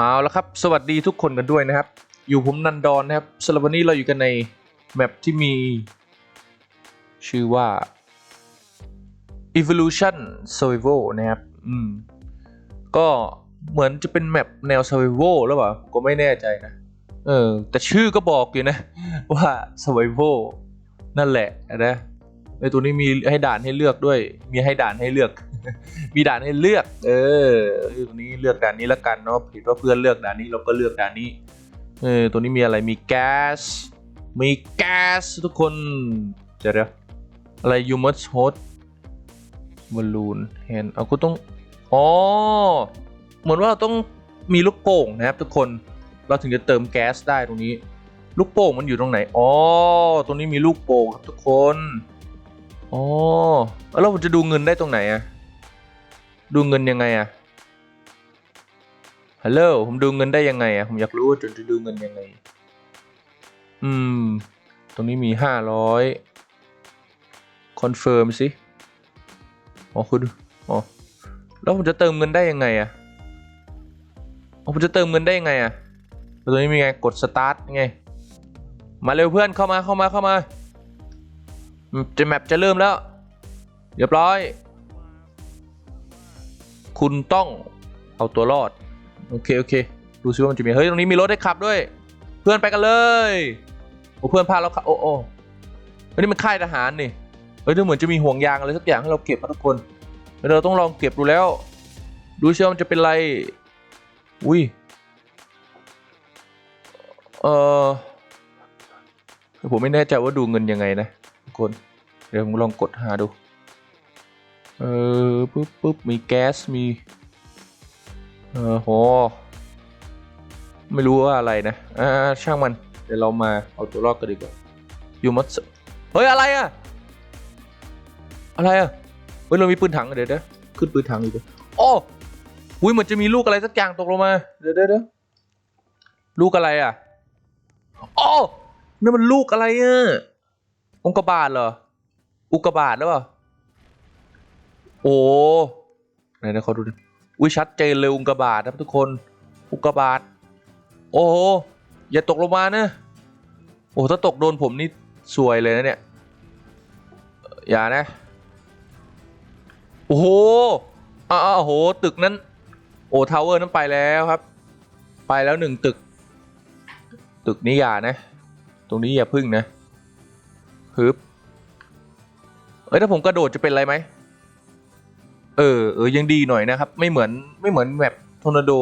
เอาละครับ สวัสดีทุกคนกันด้วยนะครับ อยู่ผมนันดอนนะครับสำหรับวันนี้เราอยู่กันในแมปที่มี ชื่อว่า evolution survival นะครับ อืม ก็เหมือนจะเป็นแมปแนว survival หรือเปล่า ก็ไม่แน่ใจนะ เออ แต่ชื่อก็บอกอยู่นะ ว่า survival นั่นแหละนะ ในตัวนี้มีให้ด่านให้เลือกด้วย มีให้ด่านให้เลือก มีด่านให้เลือก เออตัวนี้เลือกด่านนี้แล้วกันเนาะผิดว่าเพื่อนเลือกด่านนี้เราก็เลือกด่านนี้ เออตัวนี้มีอะไรมีแก๊ส มีแก๊สทุกคนเดี๋ยวเดี๋ยวอะไร you must hold balloon hand เอาก็ต้องอ๋อเหมือนว่าเราต้องมีลูกโป่งนะครับทุกคนเราถึงจะเติมแก๊สได้ตรงนี้ ลูกโป่งมันอยู่ตรงไหนอ๋อตรงนี้มีลูกโป่งครับทุกคน อ๋อแล้วเราจะดูเงินได้ตรงไหนอะดูเงินยังไงอะฮัลโหลผมดูเงินได้ยังไงอะผมอยากรู้ว่าจะจะดูเงินยังไง อืม ตรงนี้มีห้าร้อยคอนเฟิร์มสิอ๋อคุณอ๋อแล้วผมจะเติมเงินได้ยังไงอะผมจะเติมเงินได้ยังไงอะแล้วตรงนี้มีไงกดสตาร์ทไง มาเร็วเพื่อนเข้ามาเข้ามาเข้ามา จะแมปจะเริ่มแล้ว เรียบร้อย คุณต้องเอาตัวรอด โอเค โอเค ดูซิว่ามันจะมี เฮ้ย ตรงนี้มีรถให้ขับด้วย เพื่อนไปกันเลย โอ้ เพื่อนพาเราขับ โอ้โอ้เฮ้ยนี่มันค่ายทหารนี่ เฮ้ยดูเหมือนจะมีห่วงยางอะไรสักอย่างให้เราเก็บทุกคนเราต้องลองเก็บดูแล้ว ดูซิว่ามันจะเป็นไร อุ้ย เออผมไม่แน่ใจว่าดูเงินยังไงนะ คน เดี๋ยวผมลองกดหาดู เออปุ๊บปุ๊บมีแก๊สมี เออโห ไม่รู้ว่าอะไรนะ อ่าช่างมัน เดี๋ยวเรามาเอาตัวรอดกันดีกว่าอยู่มัสเฮ้ย อะไรอะอะไรอะเฮ้ยเรามีปืนถังเดี๋ยวเดี๋ยวขึ้นปืนถังอีกโอ้อุ้ยเหมือนจะมีลูกอะไรสักอย่างตกลงมา เดี๋ยวเดี๋ยวเดี๋ยวลูกอะไรอะโอ้นั่นมันลูกอะไรอะ องกบาทเหรอ อุกกาบาตหรือเปล่า โอ้ไหนนะเขาดูดิอุ้ยชัดเจนเลยอุกกาบาตนะทุกคน อุกกาบาตโอ้โห อย่าตกลงมานะ โอ้ถ้าตกโดนผมนี่สวยเลยนะเนี่ย อย่านะ โอ้โหอ้าวโอ้โห ตึกนั้น โอ้ทาวเวอร์นั้นไปแล้วครับ ไปแล้วหนึ่งตึก ตึกนี้อย่านะ ตรงนี้อย่าพึ่งนะ ฮึบเอ้ยถ้าผมกระโดดจะเป็นไรไหมเออเออยังดีหน่อยนะครับ ไม่เหมือนไม่เหมือนแบบทอร์นาโด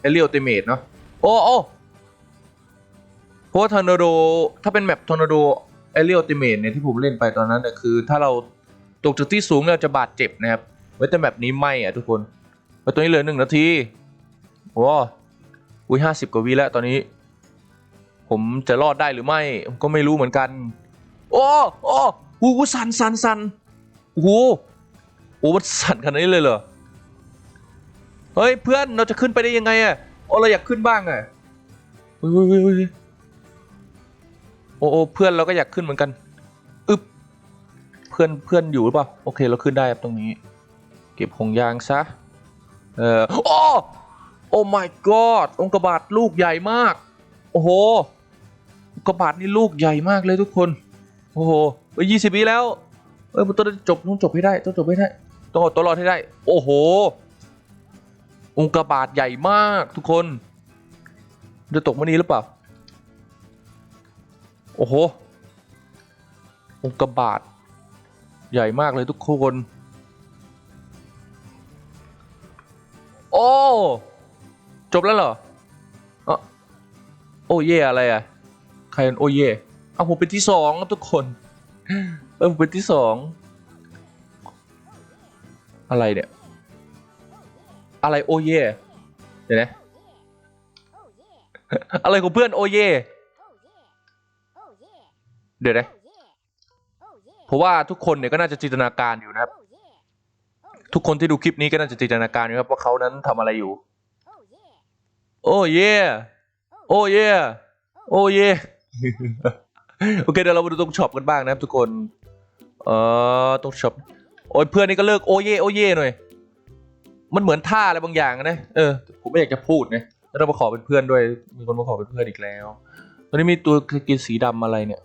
เอเรียลเตเมดเนาะโอ้โอ้เพราะว่าทอร์นาโดถ้าเป็นแมปทอร์นาโดเอเรียลเตเมดเนี่ยที่ผมเล่นไปตอนนั้นเนี่ยคือ ถ้าเราตกจากที่สูงเราจะบาดเจ็บนะครับไว้แต่แบบนี้ไม่อะทุกคนไปตัวนี้เหลือหนึ่งนาทีโอ้อุ้ยห้าสิบกว่าวิแล้วตอนนี้ ผมจะรอดได้หรือไม่ ผมก็ไม่รู้เหมือนกัน โอ้โอ้โหสั่นสั่นสั่นโอ้โหโอ้มันสั่นขนาดนี้เลยเหรอเฮ้ยเพื่อนเราจะขึ้นไปได้ยังไงอะโอ้เราอยากขึ้นบ้างอะเฮ้ยเฮ้ยเฮ้ยเฮ้ยโอ้โอ้เพื่อนเราก็อยากขึ้นเหมือนกันอึบเพื่อนเพื่อนอยู่หรือเปล่าโอเคเราขึ้นได้ครับตรงนี้ เก็บของยางซะเออโอ้โอ้ my god องค์กบาทลูกใหญ่มาก โอ้โหองค์กบาทนี่ลูกใหญ่มากเลยทุกคน โอ้โหไปยี่สิบปีแล้ว เอ้ยมันต้องจบต้องจบให้ได้ต้องจบให้ได้ต้องเอาตัวรอดให้ได้ โอ้โห องค์กบาทใหญ่มากทุกคนจะตกมานี้หรือเปล่า โอ้โห องค์กบาทใหญ่มากเลยทุกคน โอ้ จบแล้วเหรอเอโอ้เย่อะไรอะ ใครเป็นโอเย่ เอาผมเป็นที่สองครับทุกคนเออผมเป็นที่สองอะไรเนี่ย อะไรโอเย่เดี๋ยวนะอะไรของเพื่อนโอเย่เดี๋ยวนะเพราะว่าทุกคนเนี่ยก็น่าจะจินตนาการอยู่นะครับ ทุกคนที่ดูคลิปนี้ก็น่าจะจินตนาการอยู่ครับว่าเขานั้นทำอะไรอยู่ โอ้เย่โอ้เย่โอ้เย่ โอเคเดี๋ยวเรามาดูตรงช็อปกันบ้างนะครับทุกคน เออตรงช็อป โอ้ยเพื่อนนี่ก็เลิกโอเย่โอเย่หน่อย มันเหมือนท่าอะไรบางอย่างนะ เออ ผมไม่อยากจะพูดนะแล้วเรามาขอเป็นเพื่อนด้วย มีคนมาขอเป็นเพื่อนอีกแล้ว ตอนนี้มีตัวกินสีดำอะไรเนี่ย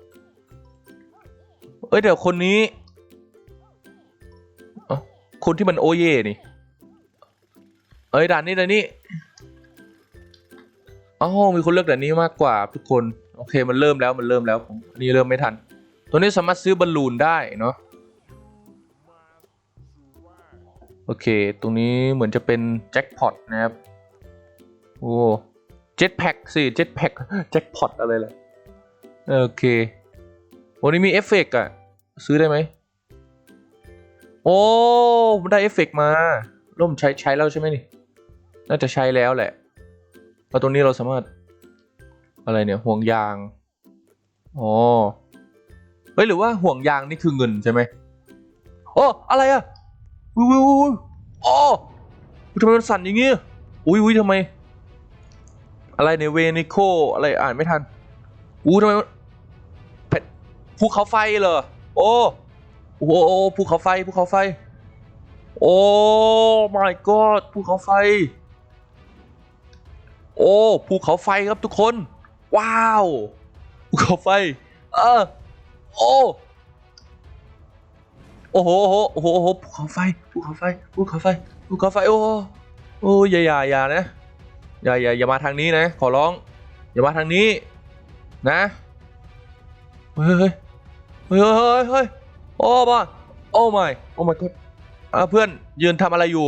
เอ้ยเดี๋ยวคนนี้อคนที่มันโอเย่นี่ เอ้ยด่านนี้ด่านนี้ อ๋อมีคนเลือกด่นี้มากกว่าทุกคน โอเคมันเริ่มแล้วมันเริ่มแล้วผมอันนี้เริ่มไม่ทัน ตัวนี้สามารถซื้อบอลลูนได้เนาะโอเค ตรงนี้เหมือนจะเป็นแจ็คพอตนะครับ โอ้เจ็ตแพ็กสิเจ็ตแพ็กแจ็คพอตอะไรล่ะโอเค วันนี้มีเอฟเฟกต์อะซื้อได้ไหม โอ้ได้เอฟเฟกต์มา ร่มใช้ใช้แล้วใช่ไหมนี่ น่าจะใช้แล้วแหละ แล้วตรงนี้เราสามารถอะไรเนี่ยห่วงยาง อ๋อ เฮ้ยหรือว่าห่วงยางนี่คือเงินใช่ไหมโอ้อะไรอะวิววิววิวโอ้ทำไมมันสั่นอย่างงี้อุ้ยอุ้ยทำไม อะไรในเวนิโคอะไรอ่านไม่ทันอู้ทำไมแผ่นภูเขาไฟเหรอ โอ้โอ้โอ้ภูเขาไฟภูเขาไฟ โอ้ my god ภูเขาไฟ โอ้ภูเขาไฟครับทุกคน ว้าวภูเขาไฟ เออโอ้โอ้โหโอ้โหโอ้โหภูเขาไฟภูเขาไฟภูเขาไฟภูเขาไฟโอ้โอ้อย่าอย่าอย่านะอย่าอย่าอย่ามาทางนี้นะ ขอร้อง อย่ามาทางนี้ นะเฮ้ยเฮ้ยเฮ้ยเฮ้ยโอ้บ้าโอ้ my โอ้ my god อ่าเพื่อนยืนทำอะไรอยู่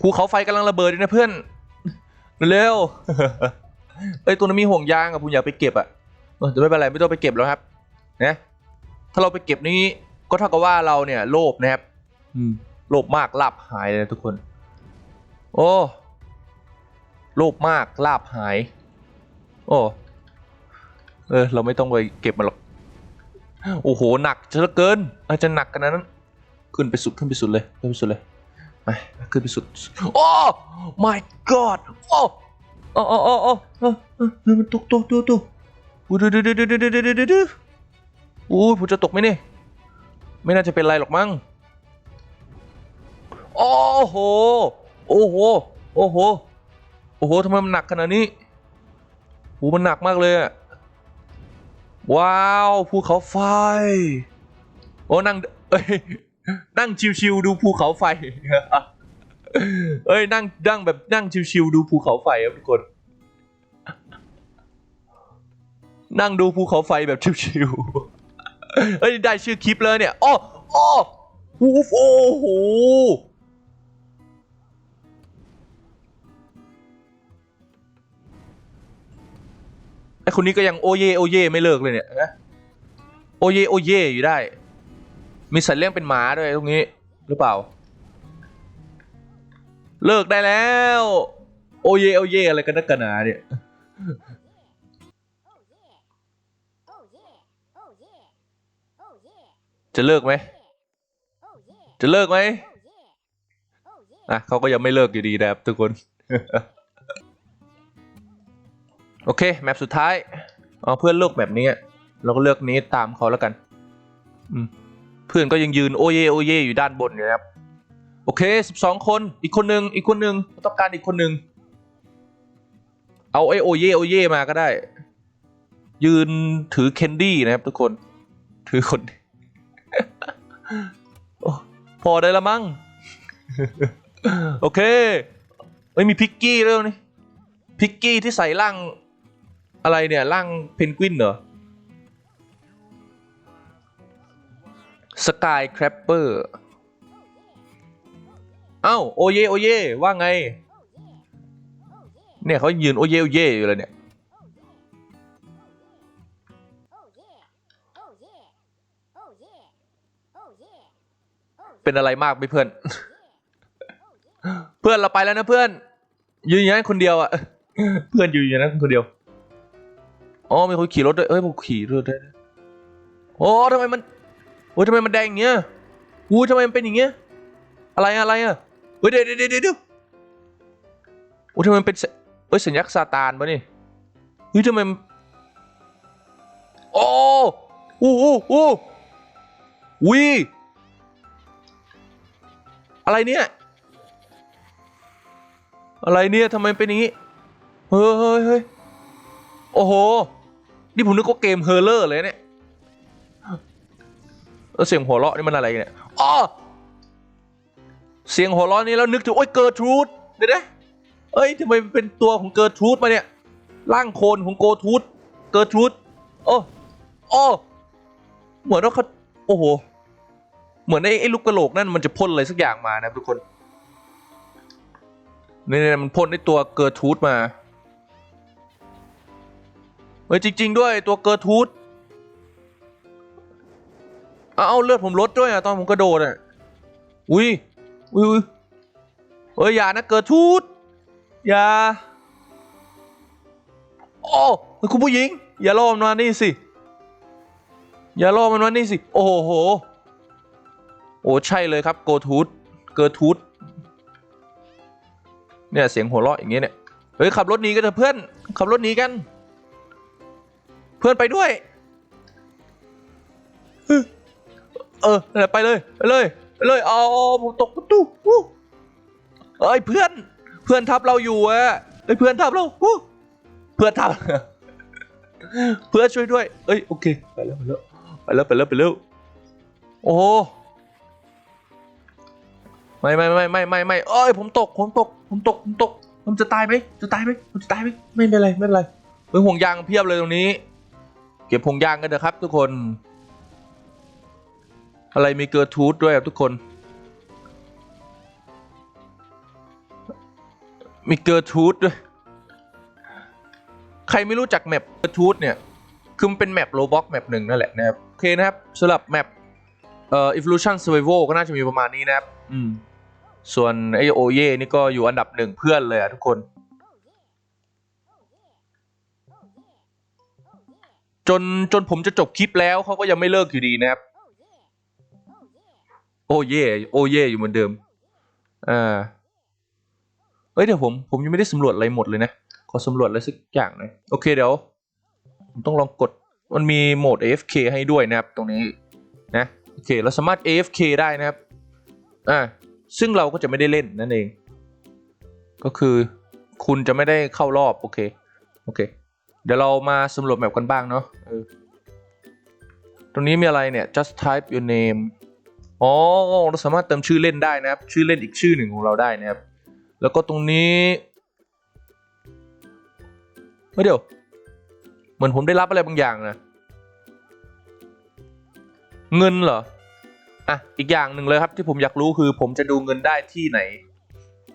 ภูเขาไฟกำลังระเบิดเลยนะเพื่อน เร็วเอ้ยตัวนั้นมีห่วงยางอะผมอยากไปเก็บอะเออแต่ไม่เป็นไรไม่ต้องไปเก็บแล้วครับนะถ้าเราไปเก็บนี้ก็เท่ากับว่าเราเนี่ย โลภนะครับอืมโลภมากลาบหายเลยนะทุกคน โอ้โลภมากลาบหาย โอ้เออ เราไม่ต้องไปเก็บมันหรอกโอ้โหหนักเหลือเกินอาจจะหนักกันนั้น ขึ้นไปสุดขึ้นไปสุดเลยขึ้นไปสุดเลย ไปขึ้นไปสุด โอ้ my god โอ้โอ้โอ้โอ้โอ้เออมันตกตกตกตกอู้ดูดูดูดูดูดูดูดูดูอู้ผมจะตกไหมเนี่ยไม่น่าจะเป็นไรหรอกมั้งโอ้โหโอ้โหโอ้โหโอ้โหทำไมมันหนักขนาดนี้โอ้มันหนักมากเลยอะว้าวภูเขาไฟโอ้นั่งเอ้ย นั่งชิวๆดูภูเขาไฟเอ้ยนั่งนั่งแบบนั่งชิวๆดูภูเขาไฟครับทุกคน นั่งดูภูเขาไฟแบบชิวๆเฮ้ยได้ชื่อคลิปเลยเนี่ยอ้ออ้อโอ้โหโอ้โหไอคนนี้ก็ยังโอเยโอเยไม่เลิกเลยเนี่ยนะโอเยโอเยอยู่ได้ มีสัตว์เลี้ยงเป็นหมาด้วยตรงนี้ หรือเปล่า เลิกได้แล้ว โอเยโอเยอะไรกันนักกันหนาเนี่ยจะเลิกไหม จะเลิกไหมอะเขาก็ยังไม่เลิกอยู่ดีนะครับทุกคน โอเค แมปสุดท้าย เอาเพื่อนเลือกแบบนี้ เราก็เลือกนี้ตามเขาแล้วกัน อืม เพื่อนก็ยังยืนโอเยโอเยอยู่ด้านบนอยู่นะครับโอเคสิบสองคนอีกคนหนึ่งอีกคนหนึ่งต้องการอีกคนหนึ่งเอาไอโอเยโอเยมาก็ได้ ยืนถือแคนดี้นะครับทุกคนถือคนอพอได้ละมั้งโอเคเอ้ยมีพิกกี้ด้วยนี่พิกกี้ที่ใส่ร่างอะไรเนี่ยร่างเพนกวินเหรอ สกายแครปเปอร์เอ้าโอเยโอเยว่าไง เนี่ยเขายืนโอเยโอเยอยู่เลยเนี่ยเป็นอะไรมากไหมเพื่อน เพื่อนเราไปแล้วนะเพื่อนยืนอย่างนั้นคนเดียวอะ เพื่อนอยู่อย่างนั้นคนเดียว อ๋อมีคนขี่รถด้วยเอ้ยผมขี่รถด้วย โอ้ทำไมมัน โอ้ยทำไมมันแดงอย่างเงี้ยอู้ทำไมมันเป็นอย่างเงี้ย อะไรอะอะไรอะเฮ้ยเดี๋ยวเดี๋ยวเดี๋ยวเดี๋ยวโอ้ทำไมมันเป็นเอ้ยสัญลักษณ์ซาตานปะนี่เฮ้ยทำไมโอ้อู้อู้อู้วีอะไรเนี่ย อะไรเนี่ยทำไมเป็นอย่างนี้ เฮ้ยเฮ้ยเฮ้ยโอ้โห นี่ผมนึกว่าเกมเฮอร์เลอร์เลยเนี่ย แล้วเสียงหัวเราะนี่มันอะไรเนี่ยอ๋อเสียงหัวเราะนี้แล้วนึกถึงโอ้ยเกิร์ทรูดเดี๋ยวนะเอ้ยทำไมเป็นตัวของเกิร์ทรูดมาเนี่ยร่างโคลนของโกทูดเกิร์ทรูดโอ้โอ้เหมือนว่าเขาโอ้โหเหมือนไอ้ไอ้ลูกกระโหลกนั่นมันจะพ่นอะไรสักอย่างมานะทุกคนนี่ๆมันพ่นไอ้ตัวเกิร์ทูดมาเฮ้ยจริง ๆ ด้วยตัวเกิร์ทูด เอาเอาเลือดผมลดด้วยอะตอนผมกระโดดอะอุ้ยอุ้ยเฮ้ยอย่านะเกิร์ทูดอย่าโอ้คุณผู้หญิง อย่าล่อมันมานี่สิ อย่าล่อมันมานี่สิ โอ้โห โอ้ใช่เลยครับโกทูดเกิร์ทูดเนี่ยเสียงหัวเราะอย่างเงี้ยเนี่ยเฮ้ยขับรถหนีกันเถอะเพื่อนขับรถหนีกัน เพื่อนไปด้วย เออนั่นแหละไปเลยไปเลยไปเลยเอาเอผมตกประตูอู้เอ้ยเพื่อน เพื่อนทับเราอยู่อะเอ้ยเพื่อนทับเราอู้เพื่อนทับ เพื่อนช่วยด้วย เอ้ยโอเคไปแล้วไปแล้วไปแล้วไปแล้วไปแล้วโอ้ไม่ไม่ไม่ไม่ไม่ไม่เอ้ยผมตกผมตกผมตกผมตกผมจะตายไหมจะตายไหมผมจะตายไหมไม่เป็นไรไม่เป็นไรเฮ้ยห่วงยางเพียบเลยตรงนี้ เก็บห่วงยางกันเถอะครับ ทุกคน อะไรมีเกิร์ทูธด้วยครับทุกคน มีเกิร์ทูธด้วย ใครไม่รู้จักแมปเกิร์ทูธเนี่ย คือมันเป็นแมปโลบ็อกแมปหนึ่งนั่นแหละนะครับ โอเคนะครับสำหรับแมปเอ่อ evolution survival ก็น่าจะมีประมาณนี้นะครับ อืม ส่วนไอโอเย่นี่ก็อยู่อันดับหนึ่งเพื่อนเลยอะทุกคนจนจนผมจะจบคลิปแล้วเขาก็ยังไม่เลิกอยู่ดีนะครับ โอเย่โอเย่อยู่เหมือนเดิมอ่าเอ้ยเดี๋ยวผมผมยังไม่ได้สำรวจอะไรหมดเลยนะขอสำรวจอะไรสักอย่างหน่อยโอเคเดี๋ยวผมต้องลองกดมันมีโหมด AFK ให้ด้วยนะครับ ตรงนี้นะโอเคเราสามารถ AFK ได้นะครับอ่าซึ่งเราก็จะไม่ได้เล่นนั่นเอง ก็คือคุณจะไม่ได้เข้ารอบโอเคโอเค เดี๋ยวเรามาสำรวจแมปกันบ้างเนาะตรงนี้มีอะไรเนี่ย just type your name อ๋อเราสามารถเติมชื่อเล่นได้นะครับ ชื่อเล่นอีกชื่อหนึ่งของเราได้นะครับ แล้วก็ตรงนี้เฮ้ยเดี๋ยวเหมือนผมได้รับอะไรบางอย่างนะ เงินเหรออะอีกอย่างหนึ่งเลยครับที่ผมอยากรู้คือ ผมจะดูเงินได้ที่ไหน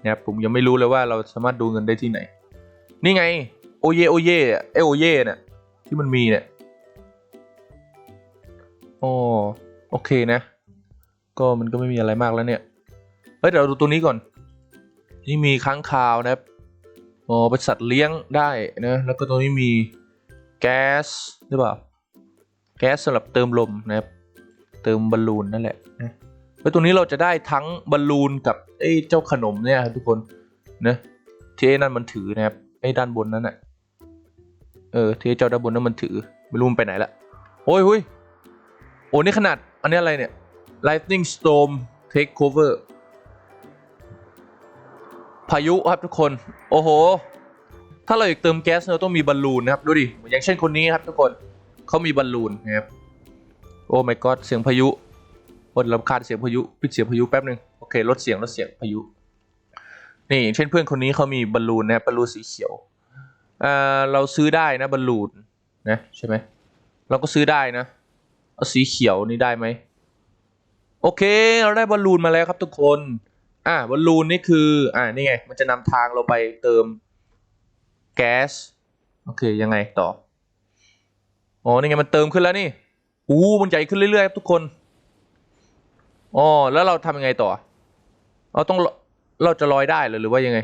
นะครับผมยังไม่รู้เลยว่าเราสามารถดูเงินได้ที่ไหน นี่ไงโอเยโอเยเอโอเยเนี่ยที่มันมีเนี่ยอ๋อโอเคนะ ก็มันก็ไม่มีอะไรมากแล้วเนี่ย เฮ้ยเดี๋ยวเราดูตัวนี้ก่อน นี่มีค้างคาวนะครับ อ๋อเป็นสัตว์เลี้ยงได้นะ แล้วก็ตัวนี้มีแก๊สหรือเปล่า แก๊สสำหรับเติมลมนะครับ เติมบอลลูนนั่นแหละนะแล้วตัวนี้เราจะได้ทั้งบอลลูนกับไอ้เจ้าขนมเนี่ยครับทุกคนนะที่ไอ้นั่นมันถือนะครับ ไอ้ด้านบนนั้นน่ะเออที่ไอ้เจ้าด้านบนนั้นมันถือไม่รู้มันไปไหนละ โอ้ยหุยโอ้นี่ขนาดอันนี้อะไรเนี่ย lightning storm take cover พายุครับทุกคน โอ้โห ถ้าเราอยากเติมแก๊สเราต้องมีบอลลูนนะครับ ดูดิ อย่างเช่นคนนี้ครับทุกคน เขามีบอลลูนนะครับ โอ้ my god เสียงพายุอดรำคาญเสียงพายุปิดเสียงพายุแป๊บหนึ่งโอเค ลดเสียงลดเสียงพายุ นี่เช่นเพื่อนคนนี้เขามีบอลลูนนะครับบอลลูนสีเขียวอ่าเราซื้อได้นะบอลลูนนะใช่ไหม เราก็ซื้อได้นะ เอาสีเขียวนี่ได้ไหม โอเค เราได้บอลลูนมาแล้วครับทุกคน อ่าบอลลูนนี่คือ อ่านี่ไง มันจะนำทางเราไปเติมแก๊ส โอเค ยังไงต่อ อ๋อ นี่ไง มันเติมขึ้นแล้วนี่ อู้มันใหญ่ขึ้นเรื่อยๆครับทุกคน อ๋อ แล้วเราทำยังไงต่อ เราต้อง เราจะลอยได้เหรือหรือว่ายังไง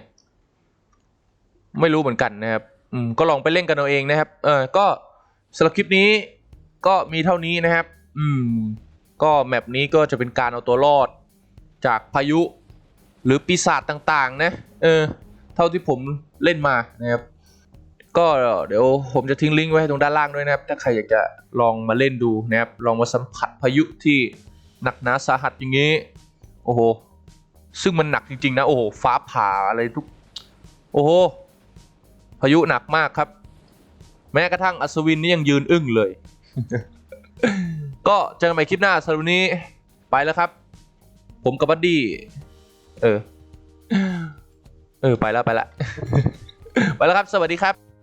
ไม่รู้เหมือนกันนะครับ อืม ก็ลองไปเล่นกันเอาเองนะครับ เออ ก็สำหรับคลิปนี้ก็มีเท่านี้นะครับ อืม ก็แมปนี้ก็จะเป็นการเอาตัวรอดจากพายุหรือปีศาจต่างๆนะเออเท่าที่ผมเล่นมานะครับก็เดี๋ยวผมจะทิ้งลิงก์ไว้ตรงด้านล่างด้วยนะครับ ถ้าใครอยากจะลองมาเล่นดูนะครับ ลองมาสัมผัสพายุที่หนักหนาสาหัสอย่างนี้ โอ้โห ซึ่งมันหนักจริงๆนะ โอ้โห ฟ้าผ่าอะไรทุก โอ้โห พายุหนักมากครับ แม้กระทั่งอัศวินนี่ยังยืนอึ้งเลย ก็เจอกันใหม่คลิปหน้าสำหรับวันนี้ไปแล้วครับ ผมกับบัดดี้เออ เออ ไปแล้วไปแล้ว ไปแล้วครับ สวัสดีครับ